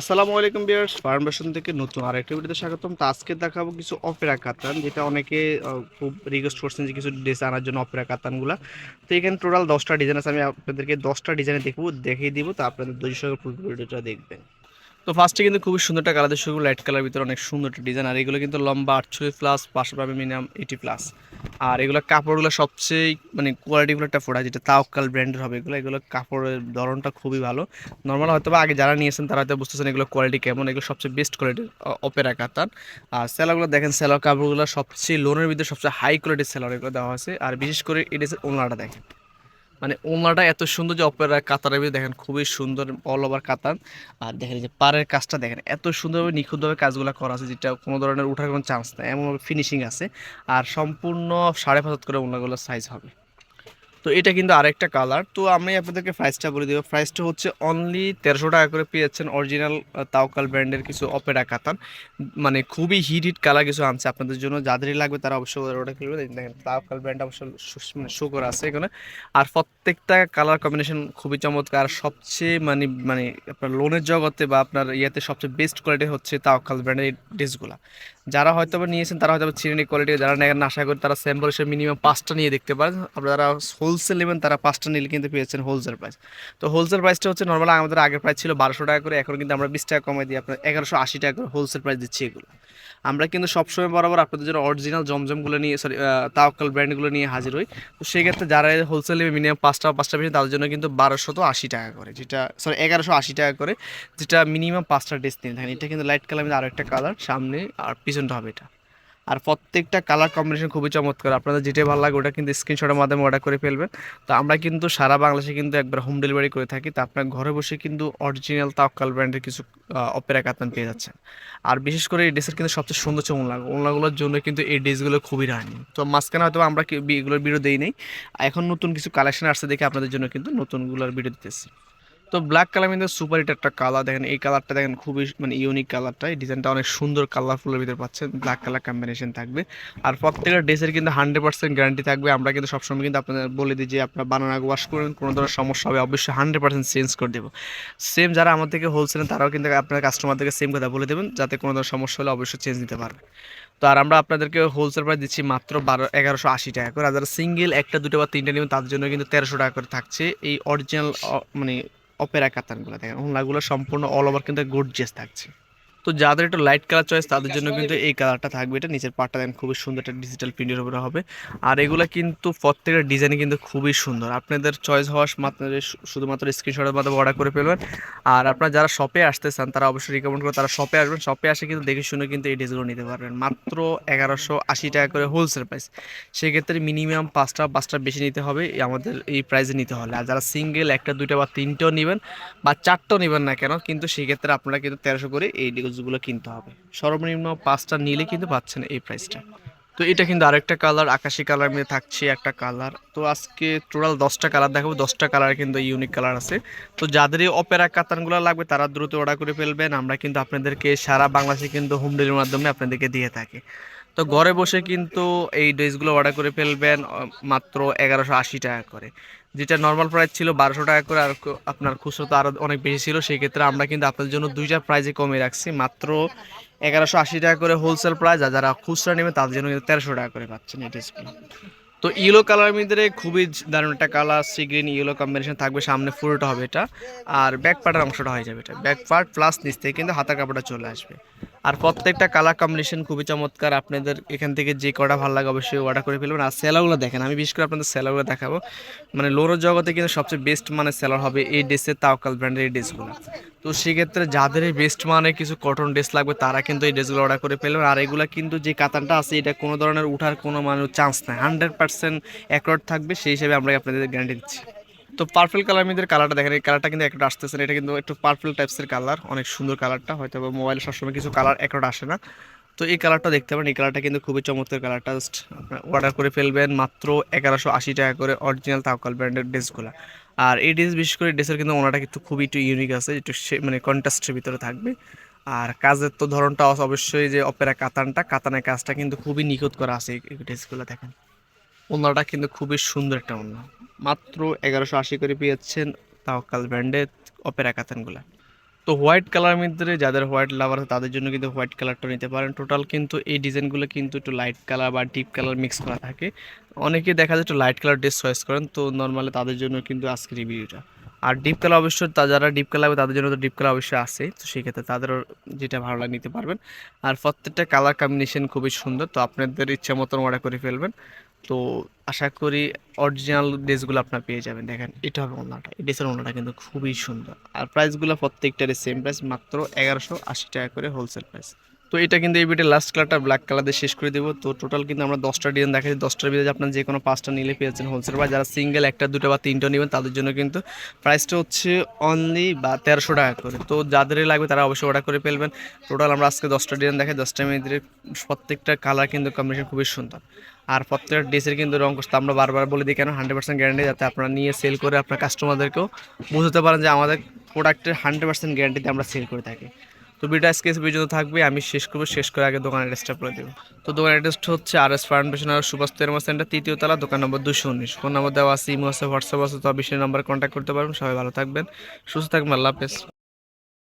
আসসালামু আলাইকুম বিয়ার্স ফার্মেশন থেকে নতুন আর একটা ভিডিওতে স্বাগতম। তো আজকে দেখাবো কিছু অপেরা কাতান, যেটা অনেকে খুব রিকোয়েস্ট করছেন যে কিছু ড্রেস আনার জন্য অপেরা কাতানগুলো। তো এখানে টোটাল দশটা ডিজাইন আছে, আমি আপনাদেরকে দশটা ডিজাইনে দেখব, দেখিয়ে দিব, তো আপনাদের দুইশো ভিডিওটা দেখবেন। তো ফার্স্টে কিন্তু খুবই সুন্দর একটা কালার শুরু লাইট কালার ভিতরে অনেক সুন্দর একটা ডিজাইন আর এগুলো কিন্তু লম্বা আটচল্লিশ প্লাস পাশে পাবে মিনিমাম এইটি প্লাস আর এগুলো কাপড়গুলো সবচেয়ে মানে কোয়ালিটিগুলো একটা ফোটা যেটা তাওকাল ব্র্যান্ডের হবে এগুলো এগুলো কাপড়ের ধরনটা খুবই ভালো। নর্মাল হয়তো বা আগে যারা নিয়েছেন, তারা হয়তো বুঝতেছেন এগুলো কোয়ালিটি কেমন, এগুলো সবচেয়ে বেস্ট কোয়ালিটির অপেরা কাতান আর সেলারগুলো দেখেন সেলার কাপড়গুলো সবচেয়ে লোনের ভিতরে সবচেয়ে হাই কোয়ালিটির সেলার এগুলো দেওয়া আছে আর বিশেষ করে, এটা ওনাটা দেখেন। মানে ওনাটা এত সুন্দর যে অপেরা কাতারের ভিতরে দেখেন খুবই সুন্দর অল ওভার কাতান আর দেখেন যে পাড়ের কাজটা দেখেন, এত সুন্দরভাবে নিখুঁতভাবে কাজগুলো করা আছে যেটা কোনো ধরনের উঠার কোনো চান্স নেই, এমনভাবে ফিনিশিং আছে। আর সম্পূর্ণ সাড়ে পাঁচ করে ওনাগুলোর সাইজ হবে। তো এটা কিন্তু আরেকটা কালার তো আমি আপনাদেরকে প্রাইসটা বলে দেবো। প্রাইসটা হচ্ছে অনলি তেরোশো টাকা করে পেয়ে যাচ্ছেন অরিজিনাল তাওকাল ব্র্যান্ডের কিছু অপেরা কাতান। মানে খুবই হিট হিট কালার কিছু আনছে আপনাদের জন্য। যাদেরই লাগবে তারা অবশ্যই ওটা খেলবে দেখেন, তাওকাল ব্র্যান্ড অবশ্য মানে শো করা আছে এখানে। আর প্রত্যেকটা কালার কম্বিনেশন খুবই চমৎকার। আর সবচেয়ে মানে মানে আপনার লোনের জগতে বা আপনার ইয়েতে সবচেয়ে বেস্ট কোয়ালিটি হচ্ছে তাওকাল ব্র্যান্ডের ড্রেসগুলো যারা হয়তো নিয়েছেন, তারা হয়তো চিনি কোয়ালিটি যারা নেন, আশা করি তারা স্যাম্পল হিসেবে মিনিমাম পাঁচটা নিয়ে দেখতে পারেন। আপনারা যারা হোলসেল নেবেন, তারা পাঁচটা নিলে কিন্তু পেয়েছেন হোলসেল প্রাইস তো হোলসেল প্রাইসটা হচ্ছে নর্মাল আমাদের আগের প্রাইস ছিল বারোশো টাকা করে, এখন কিন্তু আমরা বিশ টাকা কমে দিই, আপনার এগারোশো আশি টাকা করে হোলসেল প্রাইস দিচ্ছি এগুলো। আমরা কিন্তু সবসময় বরাবর আপনাদের জন্য অরিজিনাল জমজমগুলো নিয়ে সরি তাওকাল ব্র্যান্ডগুলো নিয়ে হাজির হই। তো সেক্ষেত্রে যারা হোলসেল মিনিমাম পাঁচটা পাঁচটা বেশি তাদের জন্য কিন্তু বারোশো তো আশি টাকা করে, যেটা সরি এগারোশো আশি টাকা করে, যেটা মিনিমাম পাঁচটা ড্রেস নিয়ে থাকেন এটা কিন্তু লাইট কালার আরও একটা কালার সামনে আর পিছনটা হবে এটা। আর প্রত্যেকটা কালার কম্বিনেশন খুবই চমৎকার। আপনাদের যেটাই ভালো লাগে, ওটা কিন্তু স্ক্রিনশটের মাধ্যমে অর্ডার করে ফেলবেন। তো আমরা কিন্তু সারা বাংলাদেশে কিন্তু একবার হোম ডেলিভারি করে থাকি। তো আপনার ঘরে বসে কিন্তু অরিজিনাল তাওকাল ব্র্যান্ডের কিছু অপেরা কাতান পেয়ে যাচ্ছেন। আর বিশেষ করে এই ড্রেসের কিন্তু সবচেয়ে সুন্দর হচ্ছে ওনলা ওনলাগুলোর জন্য কিন্তু এই ড্রেসগুলো খুবই রানি তো মাঝখানে হয়তো আমরা এগুলোর ভিডিও দেই নেই। এখন নতুন কিছু কালেকশন আসছে দেখে আপনাদের জন্য কিন্তু নতুনগুলোর ভিডিও দিতেছি। তো ব্ল্যাক কালার কিন্তু সুপার হিট একটা কালার দেখেন, এই কালারটা দেখেন খুবই মানে ইউনিক কালারটা এই ডিজাইনটা অনেক সুন্দর কালারফুলের ভিতরে পাচ্ছেন ব্ল্যাক কালার কম্বিনেশন থাকবে। আর প্রত্যেকটা ড্রেসের কিন্তু হান্ড্রেড পার্সেন্ট গ্যারান্টি থাকবে, আমরা কিন্তু সবসময় কিন্তু আপনাদের বলে দিই যে আপনার বানানা ওয়াশ করবেন, কোনো ধরনের সমস্যা হবে, অবশ্যই হান্ড্রেড পার্সেন্ট চেঞ্জ করে দেবো। সেম যারা আমার থেকে হোলসেলেন তারাও কিন্তু আপনার কাস্টমারদেরকে সেম কথা বলে দেবেন, যাতে কোনো ধরনের সমস্যা হলে অবশ্যই চেঞ্জ নিতে পারবে। তো আর আমরা আপনাদেরকে হোলসেল প্রাইস দিচ্ছি মাত্র বারো, এগারোশো আশি টাকা করে। আর যারা সিঙ্গেল একটা, দুটো বা তিনটে নেবেন, তাদের জন্য কিন্তু তেরোশো টাকা করে থাকছে। এই অরিজিনাল মানে অপেরা কাতানগুলো দেখেন। ওনাগুলো সম্পূর্ণ অল ওভার কিন্তু গর্জিয়াস থাকছে। তো যাদের একটু লাইট কালার চয়েস তাদের জন্য কিন্তু এই কালারটা থাকবে। এটা নিচের পাটটা দেখেন খুবই সুন্দর একটা ডিজিটাল প্রিন্টের উপরে হবে। আর এগুলো কিন্তু প্রত্যেকটা ডিজাইন কিন্তু খুবই সুন্দর। আপনাদের চয়েস হওয়ার মাত্র শুধুমাত্র স্ক্রিনশটের মাধ্যমে অর্ডার করে ফেলবেন। আর আপনারা যারা শপে আসতে চান তারা অবশ্যই রিকমেন্ড করে তারা শপে আসবেন। শপে আসে কিন্তু দেখে শুনে কিন্তু এই ড্রেসগুলো নিতে পারবেন। মাত্র এগারোশো আশি টাকা করে হোলসেল প্রাইস সেক্ষেত্রে মিনিমাম পাঁচটা পাঁচটা বেশি নিতে হবে এই আমাদের এই প্রাইসে নিতে হলে। আর যারা সিঙ্গেল একটা দুইটা বা তিনটেও নেবেন বা চারটেও নেবেন না কেন কিন্তু সেক্ষেত্রে আপনারা কিন্তু তেরোশো করে এই ড্রেসগুলো কিনতে হবে। সর্বনিম্ন পাঁচটা নিলে কিন্তু পাচ্ছেন এই প্রাইসটা তো এটা কিন্তু আরেকটা কালার আকাশি কালার মধ্যে থাকছে একটা কালার তো আজকে টোটাল দশটা কালার দেখাবো। দশটা কালার কিন্তু ইউনিক কালার আছে। তো যাদেরই অপেরা কাতানগুলো লাগবে, তারা দ্রুত অর্ডার করে ফেলবেন। আমরা কিন্তু আপনাদেরকে সারা বাংলাদেশে কিন্তু হোম ডেলিভারির মাধ্যমে আপনাদেরকে দিয়ে থাকি। তো ঘরে বসে কিন্তু এই ড্রেসগুলো অর্ডার করে ফেলবেন মাত্র এগারোশো আশি টাকা করে। যেটা নর্মাল প্রাইস ছিল বারোশো টাকা করে আর আপনার খুচরো তো আরও অনেক বেশি ছিল, সেই ক্ষেত্রে আমরা কিন্তু আপনাদের জন্য দুইটা প্রাইজে কমিয়ে রাখছি। মাত্র এগারোশো আশি টাকা করে হোলসেল প্রাইস আর যারা খুচরা নেবে তাদের জন্য কিন্তু তেরোশো টাকা করে পাচ্ছেন এই ড্রেসগুলো তো ইয়েলো কালারের মধ্যে খুবই দারুণ একটা colour sea green yellow combination থাকবে, সামনে ফুলটা হবে এটা। আর ব্যাক পার্টের অংশটা হয়ে যাবে এটা। ব্যাক পার্ট প্লাস নিচ থেকে কিন্তু হাতার কাপড়টা চলে আসবে। আর প্রত্যেকটা কালার কম্বিনেশন খুবই চমৎকার। আপনাদের এখান থেকে যে কটা ভালো লাগে অবশ্যই অর্ডার করে ফেলবেন। আর সেলারগুলো দেখেন, আমি বিশেষ করে আপনাদের সেলারগুলো দেখাবো। মানে লোরো জগতে কিন্তু সবচেয়ে বেস্ট মানে সেলার হবে এই ড্রেসের তাওকাল ব্র্যান্ডের এই ড্রেসগুলো তো সেক্ষেত্রে যাদের বেস্ট মানে কিছু কটন ড্রেস লাগবে, তারা কিন্তু এই ড্রেসগুলো অর্ডার করে ফেলবেন। আর এগুলো কিন্তু যে কাতানটা আছে, এটা কোনো ধরনের উঠার কোনো মানে চান্স নাই। হান্ড্রেড পার্সেন্ট অ্যাকোয়ার্ড থাকবে, সেই হিসেবে আমরা আপনাদের গ্যারান্টি দিচ্ছি। তো পার্পল কালার মধ্যে কালারটা দেখেন, এই কালারটা কিন্তু একটা আসতেছে এটা কিন্তু একটু পার্পল টাইপসের কালার অনেক সুন্দর কালারটা হয়তো মোবাইলে সবসময় কিছু কালার একটা আসে না। তো এই কালারটা দেখতে পারেন, এই কালারটা কিন্তু খুবই চমৎকার কালারটা জাস্ট অর্ডার করে ফেলবেন মাত্র এগারোশো আশি টাকা করে অরিজিনাল তাওকাল ব্র্যান্ডের ড্রেসগুলো আর এই ড্রেস বিশেষ করে ড্রেসের কিন্তু ওনাটা কিন্তু খুবই একটু ইউনিক আছে, একটু মানে কন্ট্রাস্টের ভিতরে থাকবে। আর কাজের তো ধরনটা অবশ্যই যে অপেরা কাতানটা, কাতানের কাজটা কিন্তু খুবই নিখুঁত করা আছে এই ড্রেসগুলো দেখেন। ওনাটা কিন্তু খুবই সুন্দর একটা ওনা। মাত্র এগারোশো আশি করে পেয়েছেন তাওকাল ব্র্যান্ডের অপেরা কাতানগুলা তো হোয়াইট কালার মধ্যে যাদের হোয়াইট লাভার আছে তাদের জন্য কিন্তু হোয়াইট কালারটা নিতে পারেন। টোটাল কিন্তু এই ডিজাইনগুলো কিন্তু একটু লাইট কালার বা ডিপ কালার মিক্স করা থাকে। অনেকে দেখা যায় একটু লাইট কালার ড্রেস চয়েস করেন, তো নর্মালি তাদের জন্য কিন্তু আজকের রিভিউটা আর ডিপ কালার অবশ্যই তা যারা ডিপ কালার হবে তাদের জন্য তো ডিপ কালার অবশ্যই আছে, তো সেক্ষেত্রে তাদেরও যেটা ভালো লাগে নিতে পারবেন। আর প্রত্যেকটা কালার কম্বিনেশন খুবই সুন্দর, তো আপনাদের ইচ্ছা মতন অর্ডার করে ফেলবেন। তো আশা করি অরিজিনাল ড্রেসগুলো আপনার পেয়ে যাবেন। দেখেন, এটা হবে ওনাটা এই ড্রেসের ওনাটা কিন্তু খুবই সুন্দর। আর প্রাইসগুলো প্রত্যেকটারই সেম প্রাইস মাত্র এগারোশো আশি টাকা করে হোলসেল প্রাইস তো এটা কিন্তু এই ভিডিও লাস্ট কালারটা ব্ল্যাক কালার দিয়ে শেষ করে দেবো। তো টোটাল কিন্তু আমরা দশটা ডিজাইন দেখাচ্ছি। দশটার ভিতরে আপনার যে কোনো পাঁচটা নিলে পেয়েছেন হোলসেল বা যারা সিঙ্গেল একটা, দুটো বা তিনটা নেবেন, তাদের জন্য কিন্তু প্রাইসটা হচ্ছে অনলি বা তেরোশো টাকা করে। তো যাদেরই লাগবে তারা অবশ্যই অর্ডার করে ফেলবেন। টোটাল আমরা আজকে দশটা ডিজাইন দেখাই। দশটা মেয়েদের প্রত্যেকটা কালার কিন্তু কম্বিনেশন খুবই সুন্দর। আর প্রত্যেকটা ড্রেসের কিন্তু রং কষ্ট, আমরা বারবার বলে দিই কেন? হান্ড্রেড পার্সেন্ট গ্যারান্টি যাতে আপনারা নিয়ে সেল করে আপনার কাস্টমারদেরকেও বুঝতে পারেন যে আমাদের প্রোডাক্টের হান্ড্রেড পার্সেন্ট গ্যারান্টিতে আমরা সেল করে থাকি। তো ভিডিও আজকে পর্যন্ত থাকবে, আমি শেষ করব, শেষ করে আগে দোকানের অ্যাড্রেসটা বলে দেবো। তো দোকানের অ্যাড্রেসটা হচ্ছে আর এস ফাউন্ডেশন আর সুভাষ তেরমা সেন্টার তৃতীয় তলা, দোকান নম্বর দুশো উনিশ। ফোন নম্বর দেওয়া আছে, ইমো আছে, হোয়াটসঅ্যাপ আছে, তো বিশেষ নাম্বার কন্ট্যাক্ট করতে পারবেন। সবাই ভালো থাকবেন, সুস্থ থাকবেন, আল্লাহ হাফেজ।